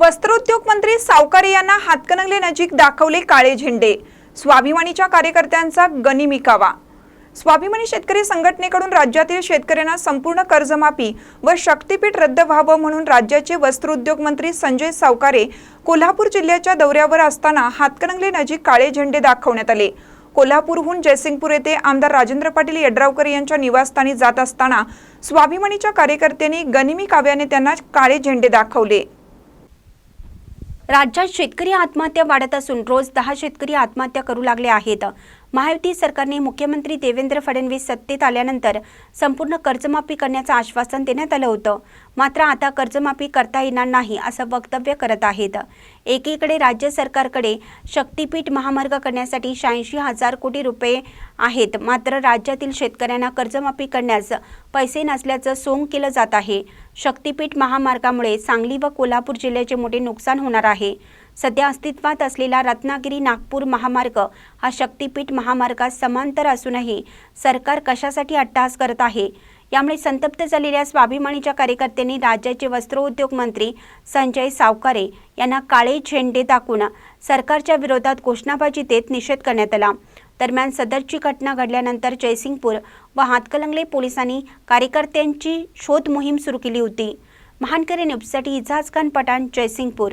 वस्त्रोद्योग मंत्री सावकारे यांना हातकणंगले नजीक दाखवले काळे झेंडे. स्वाभिमानीच्या कार्यकर्त्यांचा गनिमिकावा स्वाभिमानी शेतकरी संघटनेकडून राज्यातील शेतकऱ्यांना संपूर्ण कर्जमाफी व शक्तीपीठ रद्द व्हावं म्हणून राज्याचे वस्त्रोद्योग मंत्री संजय सावकारे कोल्हापूर जिल्ह्याच्या दौऱ्यावर असताना हातकणंगले नजीक काळे झेंडे दाखवण्यात आले. कोल्हापूरहून जयसिंगपूर येथे आमदार राजेंद्र पाटील यड्रावकर यांच्या निवासस्थानी जात असताना स्वाभिमानीच्या कार्यकर्त्यांनी गनिमी काव्याने त्यांना काळे झेंडे दाखवले. राज्यात शेतकरी आत्महत्या वाढत असून रोज दहा शेतकरी आत्महत्या करू लागले आहेत. महायुती सरकारने मुख्यमंत्री देवेंद्र फडणवीस सत्तेत आल्यानंतर संपूर्ण कर्जमाफी करण्याचं आश्वासन देण्यात आलं होतं. मात्र आता कर्जमाफी करता येणार नाही असं वक्तव्य करत आहेत. एकीकडे राज्य सरकारकडे शक्तीपीठ महामार्ग करण्यासाठी शहाऐंशी हजार कोटी रुपये आहेत. मात्र राज्यातील शेतकऱ्यांना कर्जमाफी करण्यास पैसे नसल्याचं सोंग केलं जात आहे. शक्तीपीठ महामार्गामुळे सांगली व कोल्हापूर जिल्ह्याचे मोठे नुकसान होणार आहे. सध्या अस्तित्वात असलेला रत्नागिरी नागपूर महामार्ग हा शक्तीपीठ महामार्गास समांतर असूनही सरकार कशासाठी अट्टहास करत आहे? यामुळे संतप्त झालेल्या स्वाभिमानीच्या कार्यकर्त्यांनी राज्याचे वस्त्रोद्योग मंत्री संजय सावकारे यांना काळे झेंडे दाखवून सरकारच्या विरोधात घोषणाबाजी देत निषेध करण्यात आला. दरम्यान सदरची घटना घडल्यानंतर जयसिंगपूर व हातकलंगले पोलिसांनी कार्यकर्त्यांची शोध मोहीम सुरू केली होती. महानकरी न्यूजसाठी इजाज खान पठाण जयसिंगपूर.